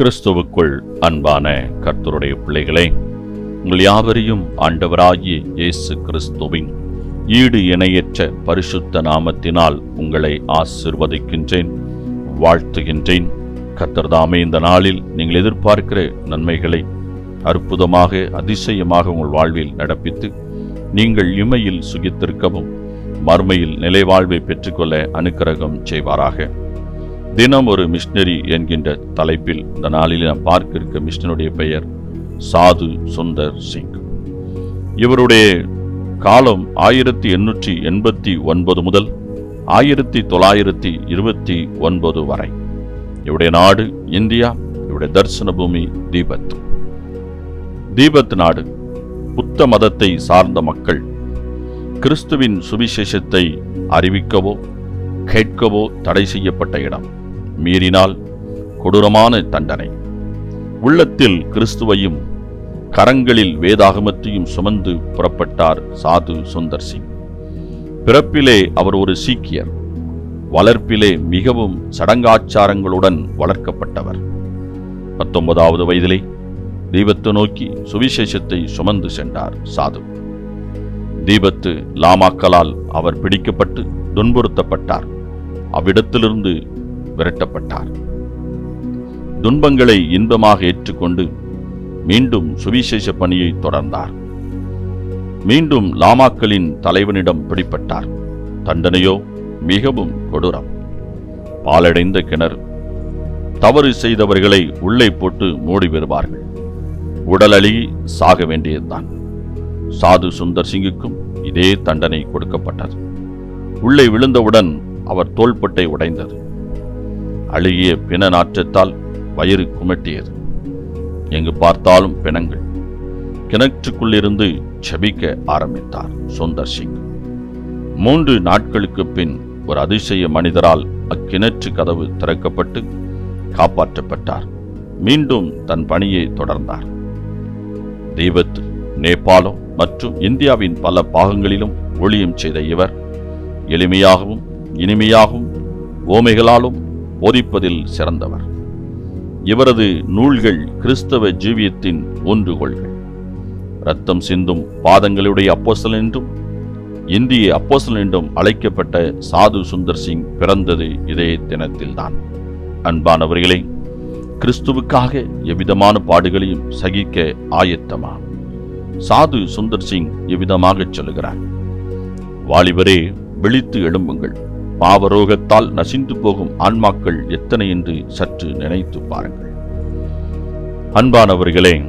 கிறிஸ்துவுக்குள் அன்பான கர்த்தருடைய பிள்ளைகளே உங்கள் யாவரையும் ஆண்டவராகிய இயேசு கிறிஸ்துவின் ஈடு இணையற்ற பரிசுத்த நாமத்தினால் உங்களை ஆசிர்வதிக்கின்றேன் வாழ்த்துகின்றேன். கர்த்தர்தாமே இந்த நாளில் நீங்கள் எதிர்பார்க்கிற நன்மைகளை அற்புதமாக அதிசயமாக உங்கள் வாழ்வில் நடப்பித்து நீங்கள் இமையில் சுகித்திருக்கவும் மறுமையில் நிலைவாழ்வை பெற்றுக்கொள்ள அனுக்கிரகம் செய்வாராக. தினம் ஒரு மிஷினரி என்கின்ற தலைப்பில் இந்த நாளில் நாம் பார்க்க இருக்க மிஷினருடைய பெயர் சாது சுந்தர் சிங். இவருடைய காலம் ஆயிரத்தி எண்ணூற்றி எண்பத்தி ஒன்பது முதல் ஆயிரத்தி தொள்ளாயிரத்தி இருபத்தி ஒன்பது வரை. இவருடைய நாடு இந்தியா இவருடைய தரிசன பூமி தீபத். தீபத் நாடு புத்த மதத்தை சார்ந்த மக்கள் கிறிஸ்துவின் சுவிசேஷத்தை அறிவிக்கவோ கேட்கவோ தடை செய்யப்பட்ட இடம். மீறினால் கொடூரமான தண்டனை. உள்ளத்தில் கிறிஸ்துவையும் கரங்களில் வேதாகமத்தையும் சுமந்து புறப்பட்டார் சாது சுந்தர் சிங். பிறப்பிலே அவர் ஒரு சீக்கியர் வளர்ப்பிலே மிகவும் சடங்காச்சாரங்களுடன் வளர்க்கப்பட்டவர். பத்தொன்பதாவது வயதிலே தீபத்து நோக்கி சுவிசேஷத்தை சுமந்து சென்றார் சாது. தீபத்து லாமாக்களால் அவர் பிடிக்கப்பட்டு துன்புறுத்தப்பட்டார். அவ்விடத்திலிருந்து விரட்டப்பட்டார். துன்பங்களை இன்பமாக ஏற்றுக்கொண்டு மீண்டும் சுவிசேஷ பணியை தொடர்ந்தார். மீண்டும் லாமாக்களின் தலைவனிடம் பிடிப்பட்டார் தண்டனையோ மிகவும் கொடூரம். பாலடைந்த கிணறு. தவறு செய்தவர்களை உள்ளே போட்டு மூடி வருவார்கள். உடல் அழுகி சாக வேண்டியதுதான். சாது சுந்தர் சிங்குக்கும் இதே தண்டனை கொடுக்கப்பட்டது. உள்ளே விழுந்தவுடன் அவர் தோள்பட்டை உடைந்தது. அழுகிய பிண நாற்றத்தால் வயிறு குமட்டியது. எங்கு பார்த்தாலும் பிணங்கள். கிணற்றுக்குள்ளிருந்து செபிக்க ஆரம்பித்தார் சுந்தர் சிங். மூன்று நாட்களுக்கு பின் ஒரு அதிசய மனிதரால் அக்கிணற்று கதவு திறக்கப்பட்டு காப்பாற்றப்பட்டார். மீண்டும் தன் பணியை தொடர்ந்தார். தீபத் நேபாளம் மற்றும் இந்தியாவின் பல பாகங்களிலும் ஊழியம் செய்த இவர் எளிமையாகவும் இனிமையாகவும் ஓமைகளாலும் போதிப்பதில் சிறந்தவர். இவரது நூல்கள் கிறிஸ்தவ ஜீவியத்தின் ஒன்றுகோள்கள் ரத்தம் சிந்தும் பாதங்களுடைய அப்போசல் என்றும் இந்திய அப்போசல் என்றும் அழைக்கப்பட்ட சாது சுந்தர் சிங் பிறந்தது இதே தினத்தில்தான். அன்பானவர்களே கிறிஸ்துவுக்காக எவ்விதமான பாடுகளையும் சகிக்க ஆயத்தமா? சாது சுந்தர் சிங் எவ்விதமாகச் சொல்லுகிறார்? வாலிபரே விழித்து எழும்புங்கள். பாவரோகத்தால் நசிந்து போகும் ஆன்மாக்கள் எத்தனை என்று சற்று நினைத்து பாருங்கள். அன்பானவர்களே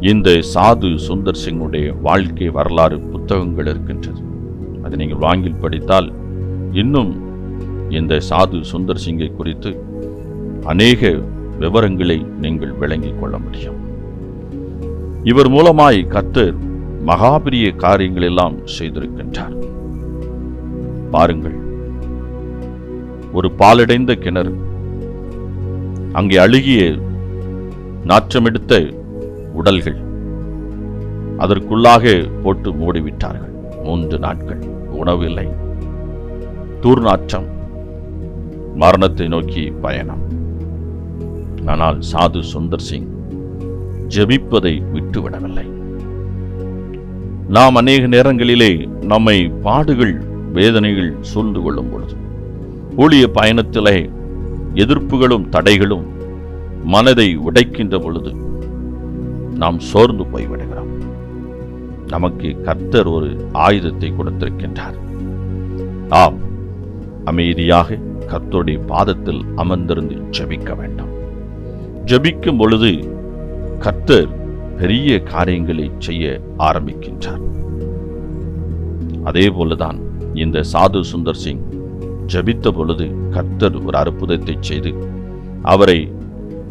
இந்த சாது சுந்தர் சிங்குடைய வாழ்க்கை வரலாறு புத்தகங்கள் இருக்கின்றது. அதை நீங்கள் வாங்கில் படித்தால் இன்னும் இந்த சாது சுந்தர் சிங்கை குறித்து அநேக விவரங்களை நீங்கள் விளங்கிக் கொள்ள முடியும். இவர் மூலமாய் கத்தர் மகாபிரிய காரியங்களெல்லாம் செய்திருக்கின்றார். பாருங்கள் ஒரு பாலடைந்த கிணறு. அங்கே அழுகிய நாற்றமெடுத்த உடல்கள் அதற்குள்ளாக போட்டு மூடிவிட்டார்கள். மூன்று நாட்கள் உணவில்லை தூர்நாற்றம் மரணத்தை நோக்கி பயணம். ஆனால் சாது சுந்தர் சிங் ஜெபிப்பதை விட்டுவிடவில்லை. நாம் அநேக நேரங்களிலே நம்மை பாடுகள் வேதனைகள் சூழ்ந்து கொள்ளும் பொழுது ஊழிய பயணத்திலே எதிர்ப்புகளும் தடைகளும் மனதை உடைக்கின்ற பொழுது நாம் சோர்ந்து போய்விடுகிறோம். நமக்கு கர்த்தர் ஒரு ஆயுதத்தை கொடுத்திருக்கின்றார். ஆம் அமைதியாக கர்த்தருடைய பாதத்தில் அமர்ந்திருந்து ஜெபிக்க வேண்டும். ஜெபிக்கும் பொழுது கர்த்தர் பெரிய காரியங்களை செய்ய ஆரம்பிக்கின்றார். அதே போலதான் இந்த சாது சுந்தர் சிங் ஜபித்த பொழுது கர்த்தர் ஒரு அற்புதத்தை செய்து அவரை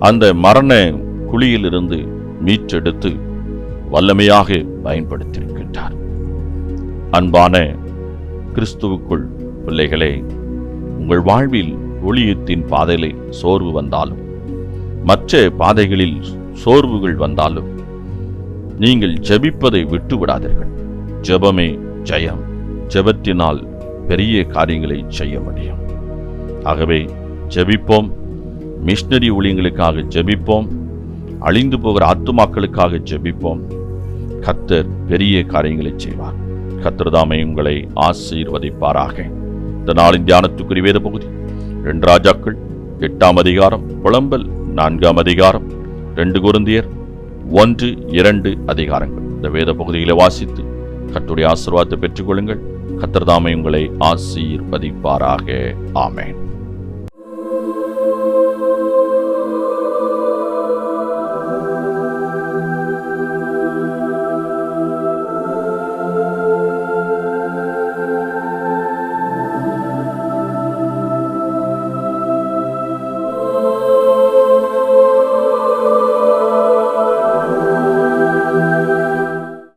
அந்த மரண குழியிலிருந்து மீட்டெடுத்து வல்லமையாக பயன்படுத்தியிருக்கின்றார். அன்பான கிறிஸ்துவுக்குள் பிள்ளைகளே உங்கள் வாழ்வில் ஒளியத்தின் பாதையிலே சோர்வு வந்தாலும் மற்ற பாதைகளில் சோர்வுகள் வந்தாலும் நீங்கள் ஜெபிப்பதை விட்டு விடாதீர்கள் ஜெபமே ஜெயம். ஜெபத்தினால் பெரிய காரியங்களை செய்ய முடியும். ஆகவே ஜெபிப்போம். மிஷினரி ஊழியங்களுக்காக ஜெபிப்போம். அழிந்து போகிற ஆத்துமாக்களுக்காக ஜெபிப்போம். கத்தர் பெரிய காரியங்களை செய்வார். கத்திரதாமை உங்களை ஆசீர்வதிப்பாராக. இந்த நாளின் தியானத்துக்குரிய வேத பகுதி. ரெண்டு ராஜாக்கள் எட்டாம் அதிகாரம் புலம்பல் நான்காம் அதிகாரம் ரெண்டு குருந்தியர் ஒன்று இரண்டு அதிகாரங்கள். இந்த வேத பகுதிகளை வாசித்து கத்துடைய ஆசீர்வாதத்தை பெற்றுக்கொள்ளுங்கள். கத்திரதாமை உங்களை ஆசீர்வதிப்பாராக. ஆமேன்.